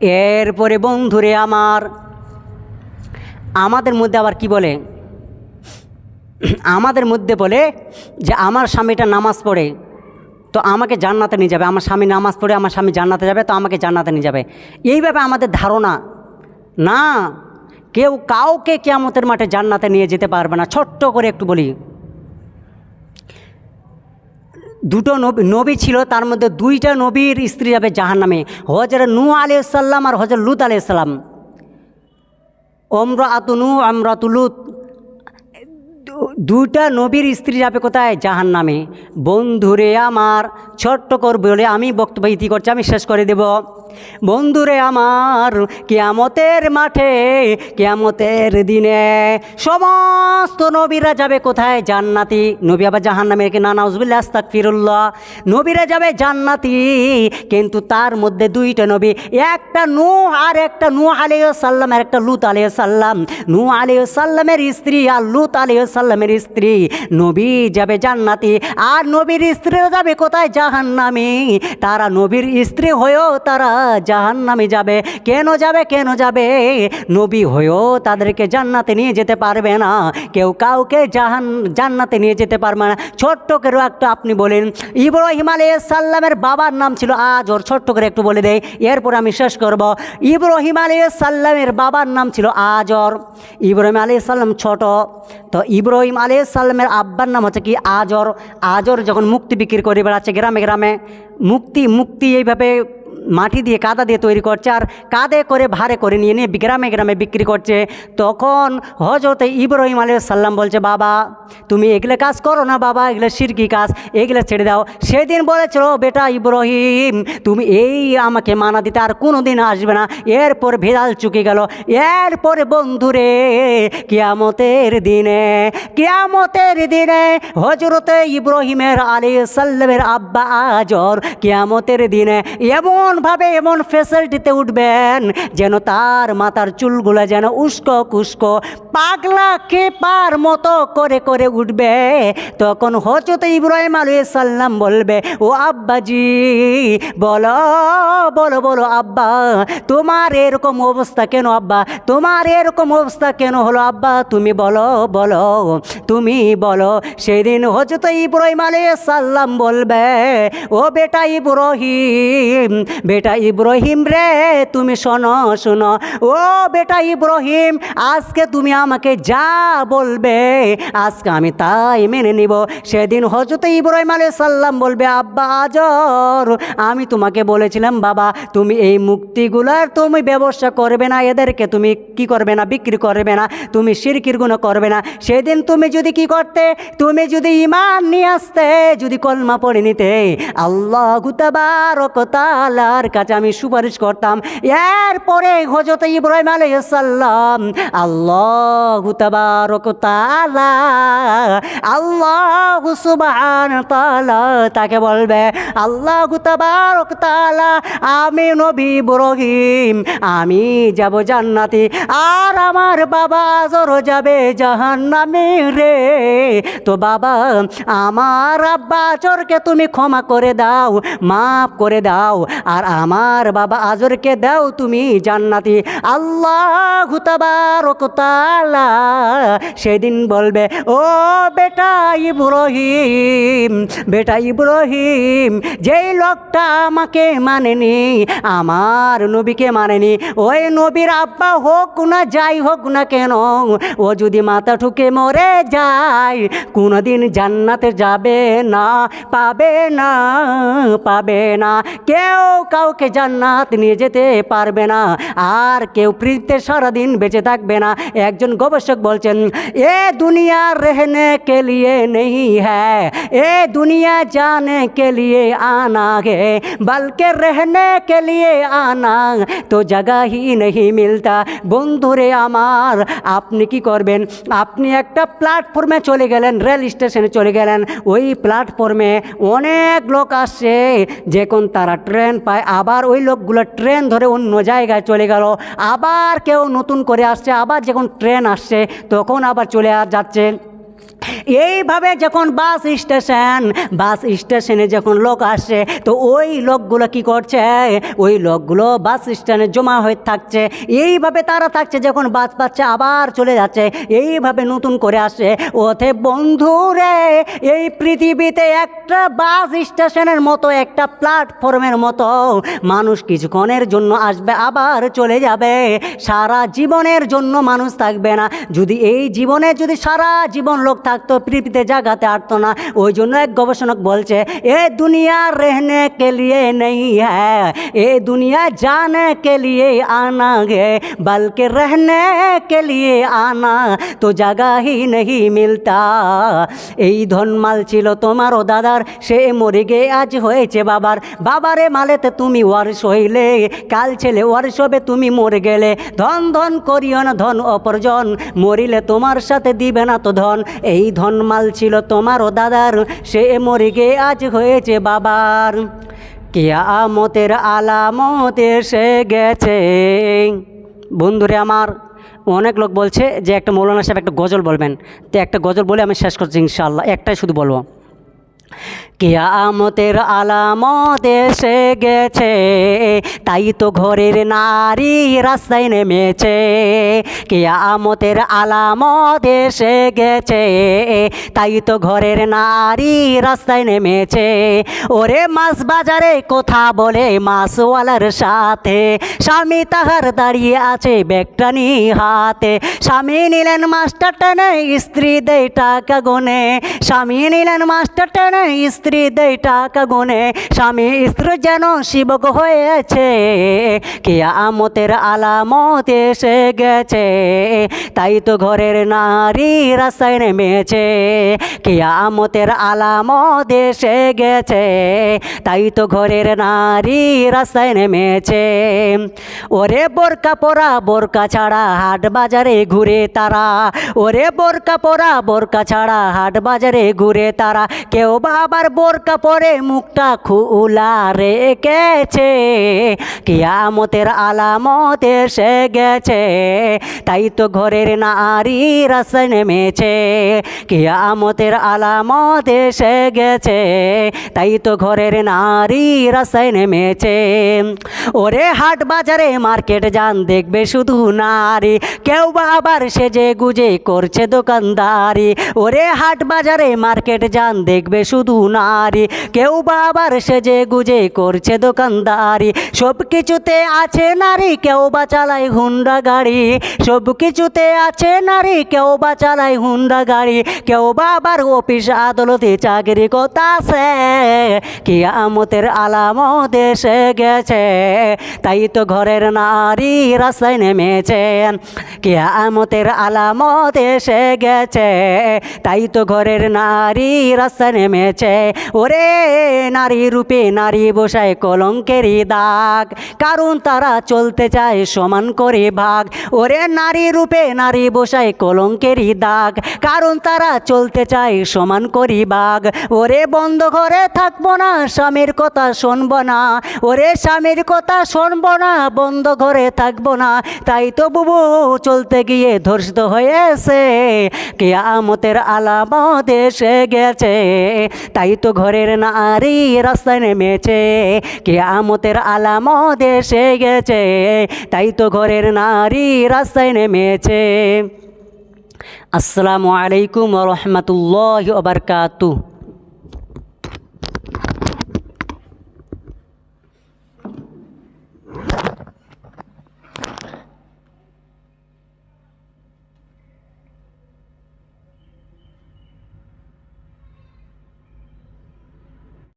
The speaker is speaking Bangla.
এরপরে বন্ধুরে আমার, আমাদের মধ্যে আবার কি বলে? আমাদের মধ্যে বলে যে আমার স্বামীটা নামাজ পড়ে, তো আমাকে জান্নাতে নিয়ে যাবে। আমার স্বামী নামাজ পড়ে, আমার স্বামী জান্নাতে যাবে, তো আমাকে জান্নাতে নিয়ে যাবে। এইভাবে আমাদের ধারণা। না, কেউ কাউকে কেয়ামতের মাঠে জান্নাতে নিয়ে যেতে পারবে না। ছোট্ট করে একটু বলি। দুটো নবী নবী ছিল, তার মধ্যে দুইটা নবীর স্ত্রী যাবে জাহান নামে হজর নু আলিয়াল্লাম আর হজর লুত আলিয়াল্লাম অমরা আতুনু আমরাতুলুত দুটা নবীর স্ত্রী যাবে কোথায়? জাহান নামে বন্ধুরে আমার, ছোট্ট কর বলে আমি বক্তব্য ইতি করছি, আমি শেষ করে দেব। বন্ধুরে আমার, কেয়ামতের মাঠে, কেয়ামতের দিনে সমস্ত নবীরা যাবে কোথায়? জান্নাতি। নবী আবার জাহান নামে রেখে নানা উজবুল্লাহ আস্তাক ফিরুল্লাহ নবীরা যাবে জান্নাতি, কিন্তু তার মধ্যে দুইটা নবী, একটা নূ আর একটা নূ আলিয় সাল্লাম আর একটা লুত আলিয় সাল্লাম নূ আলিয় সাল্লামের স্ত্রী আর লুত আলিয় সাল্লামের স্ত্রী। নবী যাবে জান্নাতি, আর নবীর স্ত্রীরা যাবে কোথায়? জাহান নামে তারা নবীর স্ত্রী হয়েও তারা জাহান নামে যাবে। কেন যাবে কেন যাবে? নবী হয়েও তাদেরকে জান্নাতে নিয়ে যেতে পারবে না। কেউ কাউকে জাহান, জান্নাতে নিয়ে যেতে পারবে না। ছোট্ট করে একটা আপনি বলেন, ইব্রাহিম সাল্লামের বাবার নাম ছিল আজ, ওর ছোট্ট করে একটু বলে দেয় এরপর আমি শেষ করব। ইব্রাহিম সাল্লামের বাবার নাম ছিল আজর ইব্রাহিম সাল্লাম ছোট। তো ইব্রাহিম সাল্লামের আব্বার নাম হচ্ছে কি আজর আজর যখন মুক্তি বিক্রি করে বেড়াচ্ছে গ্রামে গ্রামে, মুক্তি মুক্তি এইভাবে মাটি দিয়ে কাদা দিয়ে তৈরি করছে আর কাদে করে ভারে করে নিয়ে নিয়ে গ্রামে গ্রামে বিক্রি করছে। তখন হজরত ইব্রাহিম সাল্লাম বলছে, বাবা, তুমি এগুলো কাজ করো না বাবা, এগুলো সিরকি কাজ, এগুলো ছেড়ে দাও। সেদিন বলেছিল, বেটা ইব্রাহিম, তুমি এই আমাকে মানা দিতে আর কোনো দিন আসবে না। এরপর ভেদাল চুকে গেল। এরপরে বন্ধুরে, কিয়ামতের দিনে কিয়ামতের দিনে হজরতে ইব্রাহিমের আলী সাল্লামের আব্বা আজর, কিয়ামতের দিনে এমনভাবে এমন ফেসিলিটিতে উঠবেন যেন তার মাথার চুলগুলো যেন উস্কো কুস্কো পাগলা খেপার মতো করে করে উঠবে। তখন হজরত ইব্রাহিম আলী সাল্লাম বলবে, ও আব্বাজি, বলো বলো বলো, আব্বা, তোমার এরকম অবস্থা কেন আব্বা? তোমার এরকম অবস্থা কেন হলো আব্বা? তুমি বলো বলো, তুমি বলো। সেদিন হজরত ইব্রাহিম আলী সাল্লাম বলবে, ও বেটা ইব্রাহিম বেটা ইব্রাহিম রে, তুমি শোনো শোনো। ও বেটা ইব্রাহিম, আজকে তুমি আমাকে যা বলবে, আজকে আমি তাই মেনে নিব। সেদিন হজরত ইব্রাহিম আলী সাল্লাম বলবে, আব্বা আজর, আমি তোমাকে বলেছিলাম, বাবা, তুমি এই মুক্তিগুলার তুমি ব্যবসা করবে না, এদেরকে তুমি কি করবে না, বিক্রি করবে না, তুমি সিরকির গুণ করবে না। সেদিন তুমি যদি কি করতে, তুমি যদি ইমান নিয়ে আসতে, যদি কলমা পড়ে নিতে, আল্লাহ তালার কাছে আমি সুপারিশ করতাম। এরপরে হজরত ইব্রাহিম আলাইসাল্লাম আল্লাহ আল্লাহ তাকে বলবে, আল্লাহ আমি নবী ইব্রাহিম, আমি যাব জান্নাতি, আর আমার বাবা জোর যাবে জাহান্নামে রে। তো বাবা, আমার আব্বা আজরকে তুমি ক্ষমা করে দাও, মাফ করে দাও, আর আমার বাবা আজরকে দাও তুমি জান্নাতি। আল্লাহ তাআলা সেদিন বলবে, ও বেটা ইব্রাহিম বেটা ইব্রাহিম, যেই লোকটা আমাকে মানেনি, আমার নবীকে মানেনি, ওই নবীর আব্বা হোক না যাই হোক না কেন, ও যদি মাথা ঠুকে মরে যায়, কোনোদিন জান্নাতে যাবে না, পাবে না পাবে না। কেউ কাউকে জান্নাত নিয়ে যেতে পারবে না। আর কেউ পৃথিবীতে সারাদিন বেঁচে থাকবে না। একজন গবেষক বলছেন, এ দুনিয়া রেহনে কে লিয়ে নেই হ্যাঁ। এ দুনিয়া জানে কে লিয়ে আনা গে। বলকে রেহনে কে লিয়ে আনা তো জায়গা হি নেই মিলতা। বন্ধুরে আমার, আপনি কি করবেন? আপনি একটা প্ল্যাটফর্মে চলে গেলেন, রেল স্টেশনে চলে গেলেন। ওই প্ল্যাটফর্মে অনেক লোক আসছে। যখন তারা ট্রেন পায় আবার ওই লোকগুলো ট্রেন ধরে অন্য জায়গায় চলে গেল। আবার কেউ নতুন করে আসছে, আবার যখন ট্রেন আসছে, তখন আবার চলে আর যাচ্ছে। এইভাবে যখন বাস স্টেশন, বাস স্টেশনে যখন লোক আসে, তো ওই লোকগুলো কি করছে? ওই লোকগুলো বাস স্ট্যান্ডে জমা হয়ে থাকছে। এইভাবে তারা থাকছে যখন বাস পাচ্ছে আবার চলে যাচ্ছে। এইভাবে নতুন করে আসে। ওতে বন্ধু রে এই পৃথিবীতে একটা বাস স্টেশনের মতো, একটা প্ল্যাটফর্মের মতো মানুষ কিছুক্ষণের জন্য আসবে, আবার চলে যাবে। সারা জীবনের জন্য মানুষ থাকবে না। যদি এই জীবনে যদি সারা জীবন লোক থাকতো তো পৃথিবীতে জাগাতে পারতো না। ওই জন্য এক গবেষণক বলছে, এ দুনিয়া রেহনে কে লিয়ে নেই হ্যাঁ এ দুনিয়া জানে কে লিয়ে আনা গে, বলকে রহনে কে লিয়ে আনা, তো জাগা হি নেই মিলতা। এই ধনমাল ছিল তোমারও দাদার, সে মরে গে আজ হয়েছে বাবার। বাবারে মালেতে তুমি ওয়ারিস হইলে, কাল ছেলে ওয়ারিস হবে, তুমি মরে গেলে। ধন ধন করিও না ধন অপরজন, মরিলে তোমার সাথে দিবে না তো ধন। এই ধনমাল ছিল তোমারও দাদার, সে মরে গে আজ হয়েছে বাবার। কেয়ামতের আলামত এসে গেছে। বন্ধুরে আমার, অনেক লোক বলছে যে একটা মৌলানা সাহেব একটা গজল বলবেন। তো একটা গজল বলে আমি শেষ করছি ইনশাল্লাহ একটাই শুধু বলব। কেয়ামতের আলামত এসে গেছে, তাই তো ঘরের নারী রাস্তায় নেমেছে। কেয়ামতের আলামত এসে গেছে, তাই তো ঘরের নারী রাস্তায় নেমেছে। ওরে মাছ বাজারে কথা বলে মাছওয়ালার সাথে, স্বামী তাহার দাঁড়িয়ে আছে ব্যাগটানি হাতে। স্বামী নিলেন মাস্টার টেনে, স্ত্রী দেয় টাকা গুনে। স্বামী নিলেন মাস্টার টেনে স্ত্রী দেয় টাকা গুনে স্বামী স্ত্রী যেন শিবক হয়েছে। কেয়ামতের আলামত এসে গেছে, তাই তো ঘরের নারী রাস্তায় নেমেছে। কেয়ামতের আলামত এসে গেছে, তাই তো ঘরের নারী রাস্তায় নেমেছে। ওরে বোরকা পরা, বোরকা ছাড়া হাট বাজারে ঘুরে তারা। ওরে বোরকা পরা, বোরকা ছাড়া হাট বাজারে ঘুরে তারা। কেউ বা আবার বোরকা পরে মুখটা খোলা রেখেছে। কিয়ামতের আলামত এসে গেছে, তাই তো ঘরের নারী রাস্তায় নেমেছে। কিয়ামতের আলামত এসে গেছে, তাই তো ঘরের নারী রাস্তায় নেমেছে। ওরে হাট বাজারে মার্কেট যান, দেখবে শুধু নারী। কেউ বা আবার সেজে গুজে করছে দোকানদারি। ওরে হাট বাজারে মার্কেট যান, দেখবে শুধু নারী। কেউ বাবার সেজে গুজে করছে দোকানদারি। সব কিছুতে আছে নারী, কেউ বা চালায় হুন্ডা গাড়ি। সব কিছুতে আছে নারী, কেউ বা চালায় হুন্ডা গাড়ি। কেউ বাবার অফিস আদালতে চাকরি করতাছে কিয়ামতের আলামত এসে গেছে। তাই তো ঘরের নারী রাস্তায় নেমেছে কিয়ামতের আলামত এসে গেছে। তাই তো ঘরের নারী রাস্তায় নেমেছে ওরে নারী রূপে নারী বসায় কলঙ্কেরই দাগ। কারণ তারা চলতে চায় সমান করে ভাগ। ওরে নারী রূপে নারী বসায় কলঙ্কেরই দাগ। কারণ তারা চলতে চায় সমান করি বাঘ ওরে বন্ধ ঘরে থাকব না, স্বামীর কথা শুনব না। ওরে স্বামীর কথা শুনব না, বন্ধ ঘরে থাকব না। তাই তো বুবু চলতে গিয়ে ধর্ষিত হয়েছে। কেয়ামতের আলামত এসে গেছে। তাই তো ঘরের নারী রাস্তায় নেমেছে। কেয়ামতের আলামত দেশে গেছে, তাই তো ঘরের নারী রাস্তায় নেমেছে। আসসালামু আলাইকুম রহমতুল্লাহ বারকাতু